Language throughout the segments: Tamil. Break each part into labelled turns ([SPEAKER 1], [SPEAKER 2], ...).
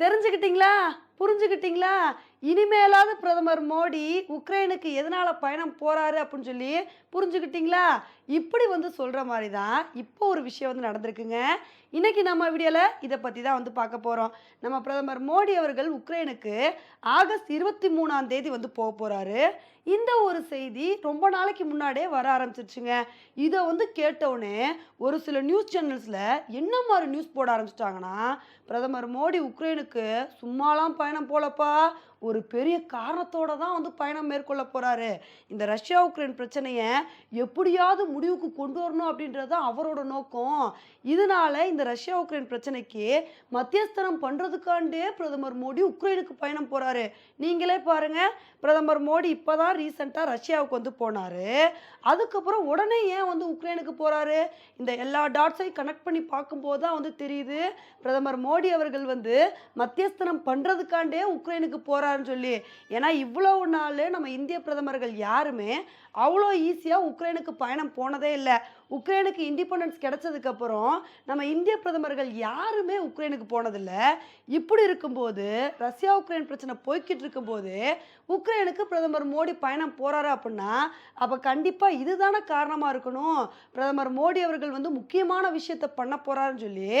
[SPEAKER 1] தெரிஞ்சுக்கிட்டீங்களா? புரிஞ்சுக்கிட்டீங்களா? இனிமேலாவது பிரதமர் மோடி உக்ரைனுக்கு எதனால் பயணம் போகிறாரு அப்படின்னு சொல்லி புரிஞ்சுக்கிட்டீங்களா? இப்படி வந்து சொல்கிற மாதிரி தான் இப்போ ஒரு விஷயம் வந்து நடந்திருக்குங்க. இன்றைக்கி நம்ம வீடியோவில் இதை பற்றி தான் வந்து பார்க்க போகிறோம் நம்ம பிரதமர் மோடி அவர்கள் உக்ரைனுக்கு ஆகஸ்ட் இருபத்தி மூணாம் தேதி வந்து போக போகிறாரு இந்த ஒரு செய்தி ரொம்ப நாளைக்கு முன்னாடியே வர ஆரம்பிச்சிருச்சுங்க. இதை வந்து கேட்டவுடனே ஒரு சில நியூஸ் சேனல்ஸில் என்ன மாதிரி நியூஸ் போட ஆரம்பிச்சிட்டாங்கன்னா பிரதமர் மோடி உக்ரைனுக்கு சும்மாலாம் பயணம் போலப்பா. ஒரு பெரிய காரணத்தோட தான் வந்து பயணம் மேற்கொள்ள போறாரு. இந்த ரஷ்யா உக்ரைன் பிரச்சனையை எப்படியாவது முடிவுக்கு கொண்டு வரணும் அப்படின்றது தான் அவரோட நோக்கம். இதனால இந்த ரஷ்யா உக்ரைன் பிரச்சனைக்கு மத்தியஸ்தனம் பண்றதுக்காண்டே பிரதமர் மோடி உக்ரைனுக்கு பயணம் போறாரு. நீங்களே பாருங்க பிரதமர் மோடி இப்பதான் ரீசெண்டாக ரஷ்யாவுக்கு வந்து போனாரு. அதுக்கப்புறம் உடனே ஏன் வந்து உக்ரைனுக்கு போறாரு? இந்த எல்லா டாட்ஸையும் கனெக்ட் பண்ணி பார்க்கும்போது தான் வந்து தெரியுது பிரதமர் மோடி அவர்கள் வந்து மத்தியஸ்தனம் பண்றதுக்காண்டே உக்ரைனுக்கு போகிறாருன்னு சொல்லி. ஏன்னா இவ்வளவு நாள் நம்ம இந்திய பிரதமர்கள் யாருமே அவ்வளோ ஈஸியாக உக்ரைனுக்கு பயணம் போனதே இல்லை. உக்ரைனுக்கு இண்டிபெண்டன்ஸ் கிடச்சதுக்கப்புறம் நம்ம இந்திய பிரதமர்கள் யாருமே உக்ரைனுக்கு போனதில்லை. இப்படி இருக்கும்போது ரஷ்யா உக்ரைன் பிரச்சனை போய்கிட்டு இருக்கும்போது உக்ரைனுக்கு பிரதமர் மோடி பயணம் போகிறாரு அப்படின்னா அப்போ கண்டிப்பாக இதுதானே காரணமாக இருக்கணும். பிரதமர் மோடி அவர்கள் வந்து முக்கியமான விஷயத்த பண்ண போகிறாருன்னு சொல்லி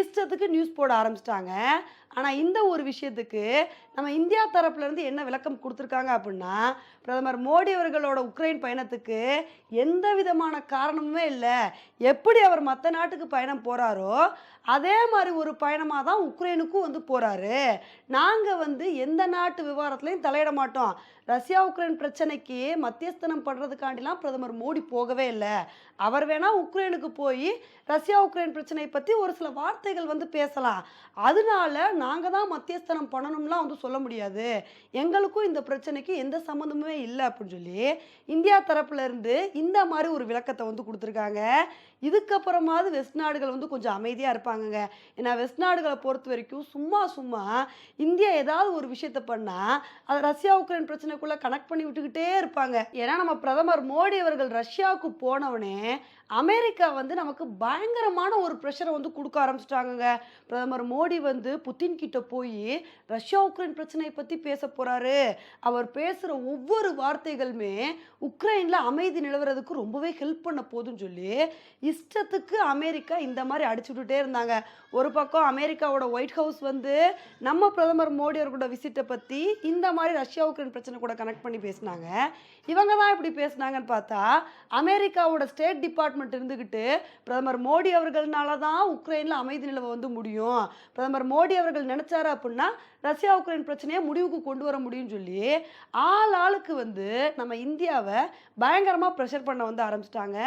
[SPEAKER 1] இஷ்டத்துக்கு நியூஸ் போட ஆரம்பிச்சிட்டாங்க. ஆனால் இந்த ஒரு விஷயத்துக்கு நம்ம இந்தியா தரப்புலேருந்து என்ன விளக்கம் கொடுத்துருக்காங்க அப்படின்னா பிரதமர் மோடி அவர்களோட உக்ரைன் பயணத்துக்கு எந்த விதமான காரணமுமே இல்லை. எப்படி அவர் மற்ற நாட்டுக்கு பயணம் போறாரோ அதே மாதிரி ஒரு பயணமாக தான் உக்ரைனுக்கும் வந்து போகிறாரு நாங்கள் வந்து எந்த நாட்டு விவகாரத்துலையும் தலையிட மாட்டோம். ரஷ்யா உக்ரைன் பிரச்சனைக்கு மத்தியஸ்தனம் பண்ணுறதுக்காண்டிலாம் பிரதமர் மோடி போகவே இல்லை. அவர் வேணால் உக்ரைனுக்கு போய் ரஷ்யா உக்ரைன் பிரச்சனையை பற்றி ஒரு சில வார்த்தைகள் வந்து பேசலாம். அதனால நாங்கள் தான் மத்தியஸ்தனம் பண்ணணும்லாம் வந்து சொல்ல முடியாது. எங்களுக்கும் இந்த பிரச்சனைக்கு எந்த சம்மந்தமுமே இல்லை அப்படின்னு சொல்லி இந்தியா தரப்புலேருந்து இந்த மாதிரி ஒரு விளக்கத்தை வந்து கொடுத்துருக்காங்க. இதுக்கப்புறமாவது வெஸ்ட் நாடுகள் வந்து கொஞ்சம் அமைதியாக இருப்பாங்கங்க. ஏன்னா வெஸ்ட் நாடுகளை பொறுத்த வரைக்கும் சும்மா சும்மா இந்தியா ஏதாவது ஒரு விஷயத்த பண்ணால் அதை ரஷ்யா உக்ரைன் பிரச்சனைக்குள்ளே கனெக்ட் பண்ணி விட்டுக்கிட்டே இருப்பாங்க. ஏன்னா நம்ம பிரதமர் மோடி அவர்கள் ரஷ்யாவுக்கு போனவனே அமெரிக்கா வந்து நமக்கு பயங்கரமான ஒரு ப்ரெஷரை வந்து கொடுக்க ஆரம்பிச்சிட்டாங்கங்க. பிரதமர் மோடி வந்து புத்தின் கிட்ட போய் ரஷ்யா உக்ரைன் பிரச்சனையை பற்றி பேச போகிறாரு அவர் பேசுகிற ஒவ்வொரு வார்த்தைகளுமே உக்ரைனில் அமைதி நிலவரதுக்கு ரொம்பவே ஹெல்ப் பண்ண போதுன்னு சொல்லி இஷ்டத்துக்கு அமெரிக்கா இந்த மாதிரி அடிச்சு விட்டுட்டே இருந்தாங்க. ஒரு பக்கம் அமெரிக்காவோட ஒயிட் ஹவுஸ் வந்து நம்ம பிரதமர் மோடி அவர்களோட விசிட்டை பற்றி இந்த மாதிரி ரஷ்யா உக்ரைன் பிரச்சனை கூட கனெக்ட் பண்ணி பேசினாங்க. இவங்க தான் இப்படி பேசுனாங்கன்னு பார்த்தா அமெரிக்காவோட ஸ்டேட் டிபார்ட்மெண்ட் இருந்துக்கிட்டு பிரதமர் மோடி அவர்கள்னால தான் உக்ரைனில் அமைதி நிலவை வந்து முடியும். பிரதமர் மோடி அவர்கள் நினச்சாரு அப்படின்னா ரஷ்யா உக்ரைன் பிரச்சனையை முடிவுக்கு கொண்டு வர முடியும்னு சொல்லி ஆள் ஆளுக்கு வந்து நம்ம இந்தியாவை பயங்கரமாக ப்ரெஷர் பண்ண வந்து ஆரம்பிச்சிட்டாங்க.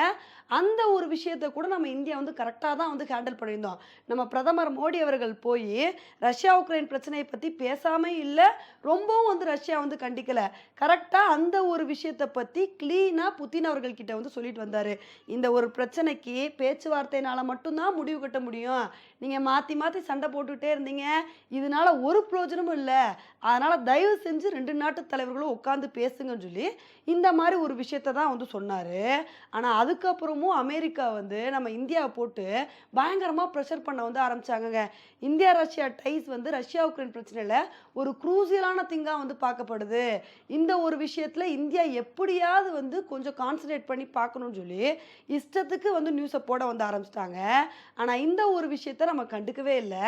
[SPEAKER 1] அந்த ஒரு விஷயம் விஷயத்தை கூட நம்ம இந்தியா வந்து கரெக்டாக தான் வந்து ஹேண்டில் பண்ணியிருந்தோம். நம்ம பிரதமர் மோடி அவர்கள் போய் ரஷ்யா உக்ரைன் பிரச்சனையை பற்றி பேசாமல் இல்லை ரொம்பவும் வந்து ரஷ்யா வந்து கண்டிக்கலை. கரெக்டாக அந்த ஒரு விஷயத்தை பற்றி க்ளீனாக புத்தின் அவர்கள்கிட்ட வந்து சொல்லிட்டு வந்தார். இந்த ஒரு பிரச்சனைக்கு பேச்சுவார்த்தையினால் மட்டும்தான் முடிவு கட்ட முடியும். நீங்கள் மாற்றி மாற்றி சண்டை போட்டுக்கிட்டே இருந்தீங்க. இதனால் ஒரு பிரயோஜனமும் இல்லை. அதனால் தயவு செஞ்சு ரெண்டு நாட்டு தலைவர்களும் உட்காந்து பேசுங்கன்னு சொல்லி இந்த மாதிரி ஒரு விஷயத்த தான் வந்து சொன்னார். ஆனால் அதுக்கப்புறமும் அமெரிக்கா வந்து வந்து நம்ம இந்தியாவை போட்டு பயங்கரமாக ப்ரெஷர் பண்ண வந்து ஆரம்பிச்சாங்கங்க. இந்தியா ரஷ்யா டைஸ் வந்து ரஷ்யா உக்ரைன் பிரச்சனையில் ஒரு குரூசியலான திங்காக வந்து பார்க்கப்படுது. இந்த ஒரு விஷயத்தில் இந்தியா எப்படியாவது வந்து கொஞ்சம் கான்சன்ட்ரேட் பண்ணி பார்க்கணும்னு சொல்லி இஷ்டத்துக்கு வந்து நியூஸை போட வந்து ஆரம்பிச்சிட்டாங்க. ஆனால் இந்த ஒரு விஷயத்த நம்ம கண்டுக்கவே இல்லை.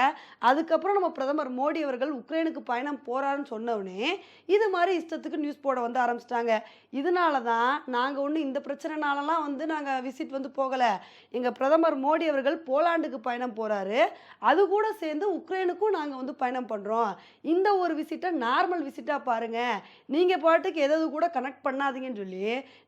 [SPEAKER 1] அதுக்கப்புறம் நம்ம பிரதமர் மோடி அவர்கள் உக்ரைனுக்கு பயணம் போகிறாருன்னு சொன்னவுடனே இது மாதிரி இஷ்டத்துக்கு நியூஸ் போட வந்து ஆரம்பிச்சிட்டாங்க. இதனால தான் நாங்கள் ஒன்றும் இந்த பிரச்சனைனாலலாம் வந்து நாங்கள் விசிட் வந்து போகலை. எங்கள் பிரதமர் மோடி அவர்கள் போலாண்டுக்கு பயணம் போகிறாரு அது கூட சேர்ந்து உக்ரைனுக்கும் நாங்கள் வந்து பயணம் பண்ணுறோம் இந்த ஒரு விசிட்டை நார்மல் விசிட்டாக பாருங்கள் நீங்கள் பாட்டுக்கு எதாவது கூட கனெக்ட் பண்ணாதீங்கன்னு சொல்லி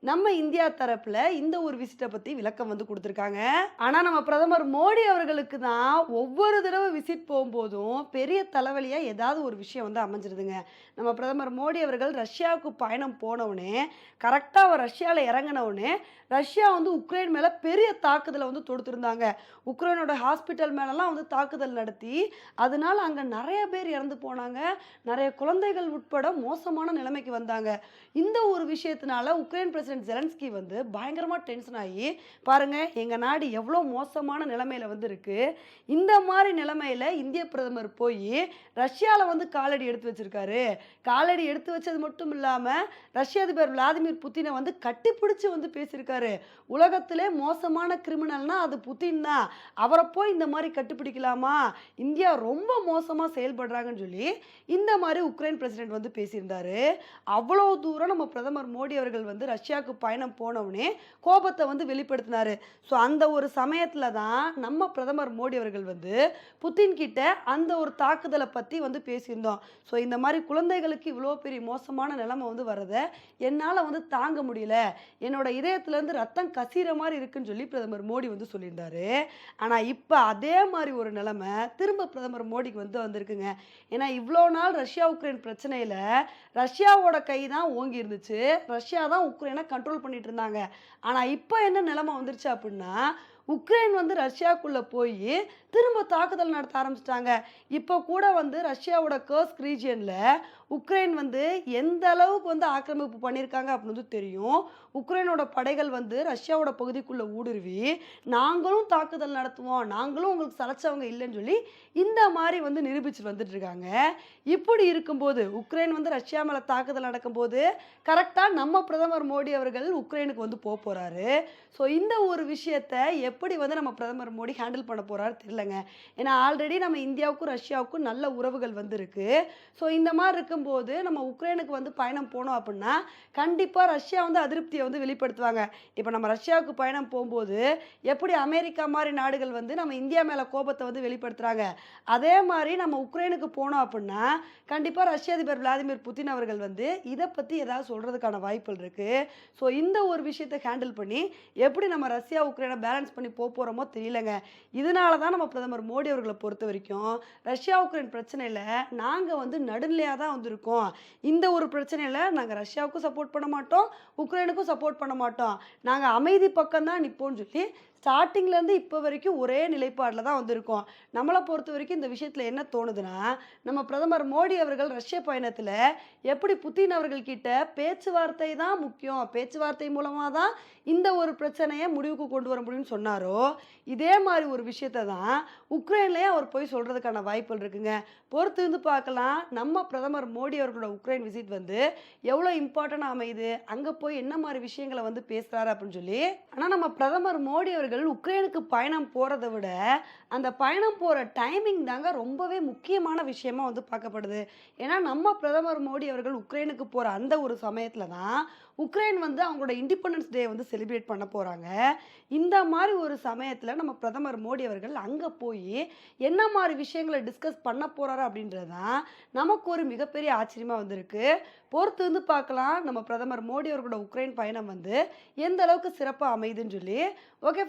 [SPEAKER 1] நம்ம இந்தியா தரப்பில் இந்த ஒரு விசிட்டை பற்றி விளக்கம் வந்து கொடுத்துருக்காங்க. ஆனால் நம்ம பிரதமர் மோடி அவர்களுக்கு தான் ஒவ்வொரு தடவை விசிட் போகும்போதும் பெரிய தலைவலியாக ஏதாவது ஒரு விஷயம் வந்து அமைஞ்சிருதுங்க. நம்ம பிரதமர் மோடி அவர்கள் ரஷ்யாவுக்கு பயணம் போனவுடனே கரெக்டாக அவர் ரஷ்யாவில் இறங்கினவுடனே ரஷ்யா வந்து உக்ரைன் மேலே பெரிய தாக்குதலை வந்து தொடுத்திருந்தாங்க. உக்ரைனோட ஹாஸ்பிட்டல் மேலெல்லாம் வந்து தாக்குதல் நடத்தி அதனால் அங்கே நிறைய பேர் இறந்து போனாங்க. நிறைய குழந்தைகள் உட்பட மோசமான நிலைமைக்கு வந்தாங்க. இந்த ஒரு விஷயத்தினால உக்ரைன் பிரசிடென்ட் ஜெலன்ஸ்கி வந்து பயங்கரமாக டென்ஷன் ஆகி பாருங்க எங்கள் நாடு எவ்வளோ மோசமான நிலைமையில் வந்து இந்த மாதிரி நிலைமையில் இந்திய பிரதமர் போய் ரஷ்யாவில் வந்து காலடி எடுத்து வச்சிருக்காரு. காலடி எடுத்து வச்சது மட்டும் இல்லாமல் ரஷ்ய அதிபர் விளாதிமிர் புத்தினை வந்து கட்டிப்பிடிச்சு வந்து பேசியிருக்காரு. உலகத்திலே மோசமான கிரிமினல்னா அது புத்தின் தான் அவரை போய் இந்த மாதிரி கட்டுப்பிடிக்கலாமா? இந்தியா ரொம்ப மோசமாக செயல்படுறாங்கன்னு சொல்லி இந்த மாதிரி உக்ரைன் பிரசிடென்ட் வந்து பேசியிருந்தாரு. அவ்வளோ தூரம் நம்ம பிரதமர் மோடி அவர்கள் வந்து ரஷ்யாவுக்கு பயணம் போனவுடனே கோபத்தை வந்து வெளிப்படுத்தினாரு. ஸோ அந்த ஒரு சமயத்தில் தான் நம்ம பிரதமர் மோடி அவர்கள் வந்து புத்தின் கிட்ட அந்த ஒரு தாக்குதலை பற்றி வந்து பேசியிருந்தோம். ஸோ இந்த மாதிரி குழந்தைகளுக்கு இவ்வளோ பெரிய மோசமான நிலைமை வந்து வரதை என்னால் வந்து தாங்க முடியல. என்னோட இதயத்துலேருந்து ரத்தம் கசிகிற மாதிரி இருக்குன்னு சொல்லி பிரதமர் மோடி வந்து சொல்லியிருந்தாரு. ஆனால் இப்போ அதே மாதிரி ஒரு நிலைமை திரும்ப பிரதமர் மோடிக்கு வந்து வந்திருக்குங்க. ஏன்னா இவ்வளோ நாள் ரஷ்யா உக்ரைன் பிரச்சனையில் ரஷ்யாவோட கை தான் ஓங்கி இருந்துச்சு. ரஷ்யா தான் உக்ரைனை கண்ட்ரோல் பண்ணிட்டு இருந்தாங்க. ஆனால் இப்போ என்ன நிலைமை வந்துருச்சு அப்படின்னா உக்ரைன் வந்து ரஷ்யாக்குள்ளே போய் திரும்ப தாக்குதல் நடத்த ஆரம்பிச்சிட்டாங்க. இப்போ கூட வந்து ரஷ்யாவோட கர்ஸ்க் ரீஜியனில் உக்ரைன் வந்து எந்த அளவுக்கு வந்து ஆக்கிரமிப்பு பண்ணியிருக்காங்க அப்படின்னு வந்து தெரியும். உக்ரைனோட படைகள் வந்து ரஷ்யாவோட பகுதிக்குள்ளே ஊடுருவி நாங்களும் தாக்குதல் நடத்துவோம். நாங்களும் உங்களுக்கு சலைச்சவங்க இல்லைன்னு சொல்லி இந்த மாதிரி வந்து நிரூபிச்சுட்டு வந்துட்டு இருக்காங்க. இப்படி இருக்கும்போது உக்ரைன் வந்து ரஷ்யா மேலே தாக்குதல் நடக்கும்போது கரெக்டாக நம்ம பிரதமர் மோடி அவர்கள் உக்ரைனுக்கு வந்து போக போகிறாரு ஸோ இந்த ஒரு விஷயத்தை எப்படி வந்து நம்ம பிரதமர் மோடி ஹேண்டில் பண்ண போகிறாரு தெரியலங்க. ஏன்னா ஆல்ரெடி நம்ம இந்தியாவுக்கும் ரஷ்யாவுக்கும் நல்ல உறவுகள் வந்திருக்கு. ஸோ இந்த மாதிரி இருக்கும்போது நம்ம உக்ரைனுக்கு வந்து பயணம் போனோம் அப்படின்னா கண்டிப்பாக ரஷ்யா வந்து அதிருப்தியை வந்து வெளிப்படுத்துவாங்க. இப்போ நம்ம ரஷ்யாவுக்கு பயணம் போகும்போது எப்படி அமெரிக்கா மாதிரி நாடுகள் வந்து நம்ம இந்தியா மேலே கோபத்தை வந்து வெளிப்படுத்துகிறாங்க அதே மாதிரி நம்ம உக்ரைனுக்கு போனோம் அப்படின்னா கண்டிப்பாக ரஷ்ய அதிபர் விளாடிமிர் புதின் அவர்கள் வந்து இதை பற்றி ஏதாவது சொல்கிறதுக்கான வாய்ப்புகள் இருக்குது ஸோ இந்த ஒரு விஷயத்தை ஹேண்டில் பண்ணி எப்படி நம்ம ரஷ்யா உக்ரைனை பேலன்ஸ் பண்ணி போக போகிறோமோ தெரியலங்க. இதனால தான் நம்ம பிரதமர் மோடி அவர்களை பொறுத்த வரைக்கும் ரஷ்யா உக்ரைன் பிரச்சனையில் நாங்கள் வந்து நடுநிலையாக தான் வந்திருக்கோம். இந்த ஒரு பிரச்சனையில் நாங்கள் ரஷ்யாவுக்கும் சப்போர்ட் பண்ண மாட்டோம் உக்ரைனுக்கும் சப்போர்ட் பண்ண மாட்டோம். நாங்கள் அமைதி பக்கம் தான் நிற்போம்னு சொல்லி ஸ்டார்டிங்லேருந்து இப்போ வரைக்கும் ஒரே நிலைப்பாடில் தான் வந்திருக்கோம். நம்மளை பொறுத்த வரைக்கும் இந்த விஷயத்தில் என்ன தோணுதுன்னா நம்ம பிரதமர் மோடி அவர்கள் ரஷ்ய பயணத்தில் எப்படி புத்தின் அவர்கள்கிட்ட பேச்சுவார்த்தை தான் முக்கியம். பேச்சுவார்த்தை மூலமாக தான் இந்த ஒரு பிரச்சனையை முடிவுக்கு கொண்டு வர முடியும்னு சொன்னாரோ இதே மாதிரி ஒரு விஷயத்தை தான் உக்ரைன்லேயே அவர் போய் சொல்கிறதுக்கான வாய்ப்புகள் இருக்குங்க. பொறுத்து இருந்து பார்க்கலாம் நம்ம பிரதமர் மோடி அவர்களோட உக்ரைன் விசிட் வந்து எவ்வளோ இம்பார்ட்டன்ட் அமையுது அங்கே போய் என்ன மாதிரி விஷயங்களை வந்து பேசுகிறாரு அப்படின்னு சொல்லி. ஆனால் நம்ம பிரதமர் மோடி அவர்கள் உக்ரைனுக்கு பயணம் போகிறத விட அந்த பயணம் போகிற டைமிங் தாங்க ரொம்பவே முக்கியமான விஷயமா வந்து பார்க்கப்படுது. ஏன்னா நம்ம பிரதமர் மோடி அவர்கள் உக்ரைனுக்கு போகிற அந்த ஒரு சமயத்தில் தான் உக்ரைன் வந்து அவங்களோட இண்டிபெண்டன்ஸ் டே வந்து செலிப்ரேட் பண்ண போகிறாங்க இந்த மாதிரி ஒரு சமயத்தில் நம்ம பிரதமர் மோடி அவர்கள் அங்கே போய் என்ன மாதிரி விஷயங்களை டிஸ்கஸ் பண்ண போகிறாரு அப்படின்றது தான் நமக்கு ஒரு மிகப்பெரிய ஆச்சரியமாக வந்திருக்கு. பொறுத்து வந்து பார்க்கலாம். நம்ம பிரதமர் மோடி அவர்களோட உக்ரைன் பயணம் வந்து எந்த அளவுக்கு சிறப்பாக அமையுதுன்னு சொல்லி. ஓகே